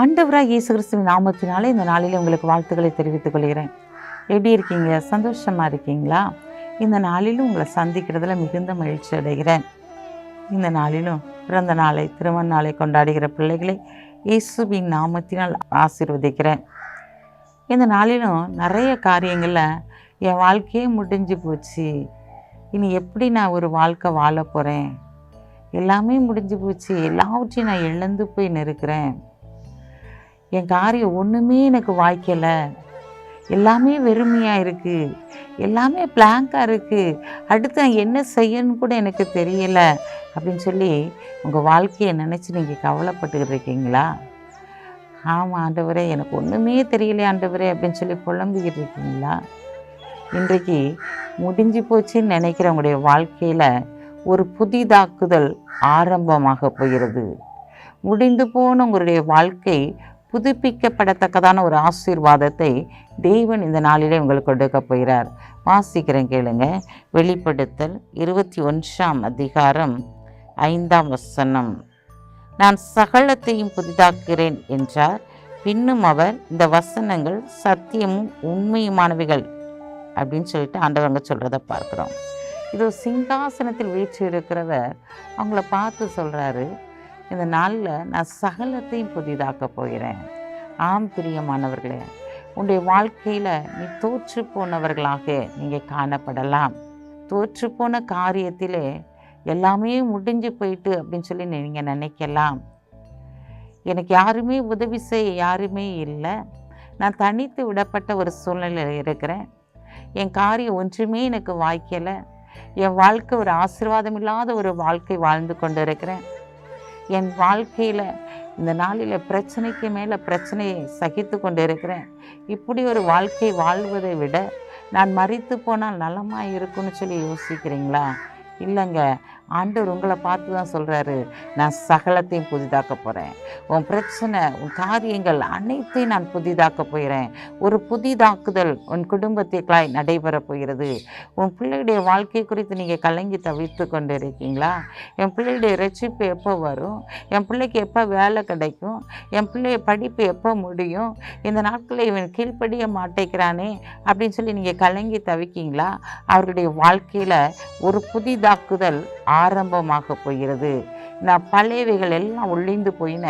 ஆண்டவராக இயேசு கிறிஸ்துவின் நாமத்தினாலே இந்த நாளில் உங்களுக்கு வாழ்த்துக்களை தெரிவித்துக் கொள்கிறேன். எப்படி இருக்கீங்க? சந்தோஷமாக இருக்கீங்களா? இந்த நாளிலும் உங்களை சந்திக்கிறதுல மிகுந்த மகிழ்ச்சி அடைகிறேன். இந்த நாளிலும் பிறந்த நாளை திருமண நாளை கொண்டாடுகிற பிள்ளைகளை இயேசுவின் நாமத்தினால் ஆசீர்வதிக்கிறேன். இந்த நாளிலும் நிறைய காரியங்களில் என் வாழ்க்கையே முடிஞ்சு போச்சு. இனி எப்படி நான் ஒரு வாழ்க்கை வாழ போகிறேன் எல்லாமே முடிஞ்சு போச்சு. எல்லாவற்றையும் நான் இழந்து போய் நிற்கிறேன். என் காரியம் ஒன்றுமே எனக்கு வாய்க்கலை. எல்லாமே வெறுமையாக இருக்குது எல்லாமே பிளாங்காக இருக்குது அடுத்து நான் என்ன செய்யணும்னு கூட எனக்கு தெரியலை அப்படின்னு சொல்லி உங்கள் வாழ்க்கையை நினச்சி நீங்கள் கவலைப்பட்டுக்கிட்டு இருக்கீங்களா? ஆமாம் ஆண்டவரே எனக்கு ஒன்றுமே தெரியல ஆண்டவரே அப்படின்னு சொல்லி புலம்பிக்கிட்டு இருக்கீங்களா? இன்றைக்கு முடிஞ்சு போச்சுன்னு நினைக்கிறவங்களுடைய வாழ்க்கையில் ஒரு புதிதாக்குதல் ஆரம்பமாக போகிறது. முடிந்து போன உங்களுடைய வாழ்க்கை புதுப்பிக்கப்படத்தக்கதான ஒரு ஆசீர்வாதத்தை தேவன் இந்த நாளிலே உங்களுக்கு கொடுக்க போகிறார். வாசிக்கிறேன் கேளுங்க. வெளிப்படுத்தல் இருபத்தி ஒன்றாம் அதிகாரம் ஐந்தாம் வசனம். நான் சகலத்தையும் புதிதாக்குகிறேன் என்றார். பின்னும் அவர் இந்த வசனங்கள் சத்தியமும் உண்மையுமானவைகள் அப்படின்னு சொல்லிட்டு ஆண்டவங்க சொல்கிறத பார்க்குறோம். இது சிங்காசனத்தில் வீழ்ச்சி இருக்கிறவர் அவங்கள பார்த்து சொல்கிறாரு இந்த நாளில் நான் சகலத்தையும் புதிதாக்க போகிறேன். ஆம் பிரியமானவர்களே உன்னுடைய வாழ்க்கையில் நீ தோற்று போனவர்களாக நீங்கள் காணப்படலாம். தோற்று போன காரியத்திலே எல்லாமே முடிஞ்சு போயிட்டு அப்படின்னு சொல்லி நீங்கள் நினைக்கலாம். எனக்கு யாருமே உதவி செய்ய யாருமே இல்லை. நான் தனித்து விடப்பட்ட ஒரு சூழ்நிலையில் இருக்கிறேன். என் காரியம் ஒன்றுமே எனக்கு வாய்க்கலை. என் வாழ்க்கை ஒரு ஆசீர்வாதம் இல்லாத ஒரு வாழ்க்கை வாழ்ந்து கொண்டு இருக்கிறேன் என் வாழ்க்கையில் இந்த நாளில் பிரச்சனைக்கு மேலே பிரச்சனையை சகித்து கொண்டு இருக்கிறேன் இப்படி ஒரு வாழ்க்கை வாழ்வதை விட நான் மறித்து போனால் நலமாக இருக்கும்னு சொல்லி யோசிக்கிறீங்களா? இல்லைங்க. ஆண்டவர் உங்களை பார்த்து தான் சொல்கிறாரு நான் சகலத்தையும் புதிதாக்க போகிறேன் உன் பிரச்சனை உன் காரியங்கள் அனைத்தையும் நான் புதிதாக்க போகிறேன் ஒரு புதிதாக்குதல் உன் குடும்பத்திற்காய் நடைபெற போகிறது. உன் பிள்ளையுடைய வாழ்க்கை குறித்து நீங்கள் கலங்கி தவித்து கொண்டு இருக்கீங்களா என் பிள்ளையுடைய ரட்சிப்பு எப்போ வரும்? என் பிள்ளைக்கு எப்போ வேலை கிடைக்கும்? என் பிள்ளைய படிப்பு எப்போ முடியும்? இந்த நாட்களில் இவன் கீழ்ப்படிய மாட்டேங்கிறானே அப்படின்னு சொல்லி நீங்கள் கலங்கி தவிக்கீங்களா? அவருடைய வாழ்க்கையில் ஒரு புதிதாக்குதல் ஆரம்பமாக போகிறது. நான் பழையவைகள் எல்லாம் ஒளிந்து போயின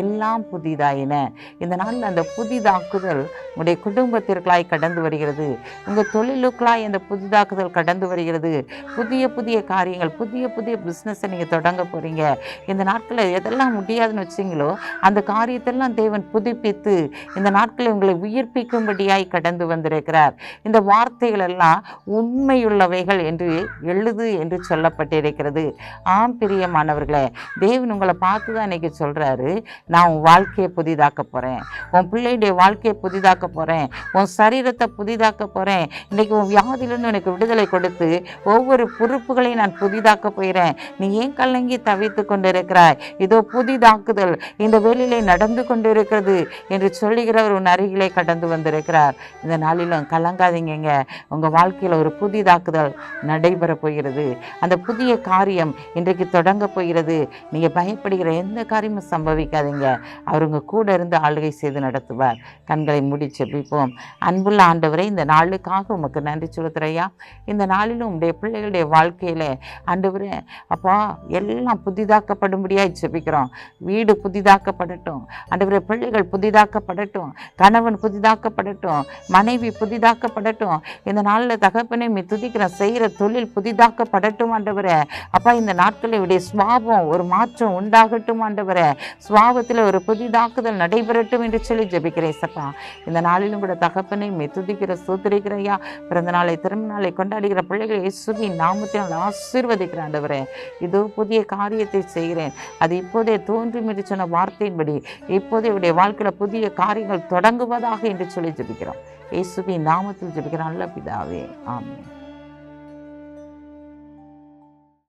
எல்லாம் புதிதாயின. இந்த நாளில் அந்த புதிதாக்குதல் உங்களுடைய குடும்பத்திற்களாய் கடந்து வருகிறது. உங்கள் தொழிலுக்களாய் அந்த புதிதாக்குதல் கடந்து வருகிறது. புதிய புதிய காரியங்கள் புதிய புதிய பிஸ்னஸை நீங்கள் தொடங்க போகிறீங்க இந்த நாட்களில் எதெல்லாம் முடியாதுன்னு வச்சிங்களோ அந்த காரியத்தெல்லாம் தேவன் புதுப்பித்து இந்த நாட்களில் உங்களை உயிர்ப்பிக்கும்படியாய் கடந்து வந்திருக்கிறார். இந்த வார்த்தைகள் எல்லாம் உண்மையுள்ளவைகள் என்று எழுது என்று சொல்லப்பட்டிருக்கிறது. ஆம் பிரியமானவர்களே தேவன் உங்களை பார்த்து தான் இன்றைக்கி சொல்கிறாரு நான் உன் வாழ்க்கையை புதிதாக்க போகிறேன் உன் பிள்ளையுடைய வாழ்க்கையை புதிதாக்க போகிறேன் உன் சரீரத்தை புதிதாக்க போகிறேன் இன்றைக்கி உன் வியாதியிலேருந்து எனக்கு விடுதலை கொடுத்து ஒவ்வொரு பொறுப்புகளையும் நான் புதிதாக்க போயிறேன். நீ ஏன் கலங்கி தவித்து கொண்டு இருக்கிறாய் இதோ புதிதாக்குதல் இந்த வேலையிலே நடந்து கொண்டு இருக்கிறது என்று சொல்லுகிறவர் உன் அருகிலே கடந்து வந்திருக்கிறார். இந்த நாளிலும் கலங்காதீங்கங்க. உங்கள் வாழ்க்கையில் ஒரு புதிதாக்குதல் நடைபெற போகிறது. அந்த புதிய காரியம் இன்றைக்கு தொடங்க போகிறது. நீங்கள் பயப்படுகிற எந்த காரியமும் சம்பவிக்காதீங்க. அவர் உங்கள் கூட இருந்து ஆளுகை செய்து நடத்துவார். கண்களை மூடி செபிப்போம் அன்புள்ள ஆண்டவரை இந்த நாளுக்காக உமக்கு நன்றி சொல்லுத்துறையா இந்த நாளிலும் உங்களுடைய பிள்ளைகளுடைய வாழ்க்கையில் ஆண்டவரே அப்பா எல்லாம் புதிதாக்கப்படும்படியாக செபிக்கிறோம் வீடு புதிதாக்கப்படட்டும். ஆண்டவரே பிள்ளைகள் புதிதாக்கப்படட்டும். கணவன் புதிதாக்கப்படட்டும். மனைவி புதிதாக்கப்படட்டும். இந்த நாளில் தகப்பனை துதிக்கிற செய்கிற தொழில் புதிதாக்கப்படட்டும் ஆண்டவரே. அப்பா இந்த நாட்களில் இவருடைய சுவாபம் ஒரு மாற்றம் உண்டாகட்டும் ஆண்டவரே. சுவாபத்தில் ஒரு புதிதாக்குதல் நடைபெறட்டும் என்று சொல்லி ஜெபிக்கிறேன் சப்பா இந்த நாளிலும் கூட தகப்பனை மெத்துதிக்கிற துதிக்கிற சூத்திரிக்கிறையா பிறந்த நாளை திரும்ப நாளை கொண்டாடுகிற பிள்ளைகளை இயேசுவி நாமத்தினால் ஆசீர்வதிக்கிற ஆண்டவரே. இதோ புதிய காரியத்தை செய்கிறேன். அது இப்போதே தோன்றும் என்று சொன்ன வார்த்தையின்படி இப்போதே உடைய வாழ்க்கையில் புதிய காரியங்கள் தொடங்குவதாக என்று சொல்லி ஜெபிக்கிறோம். இயேசுவி நாமத்தில் ஜெபிக்கிற நல்ல பிதாவே. ஆமென்.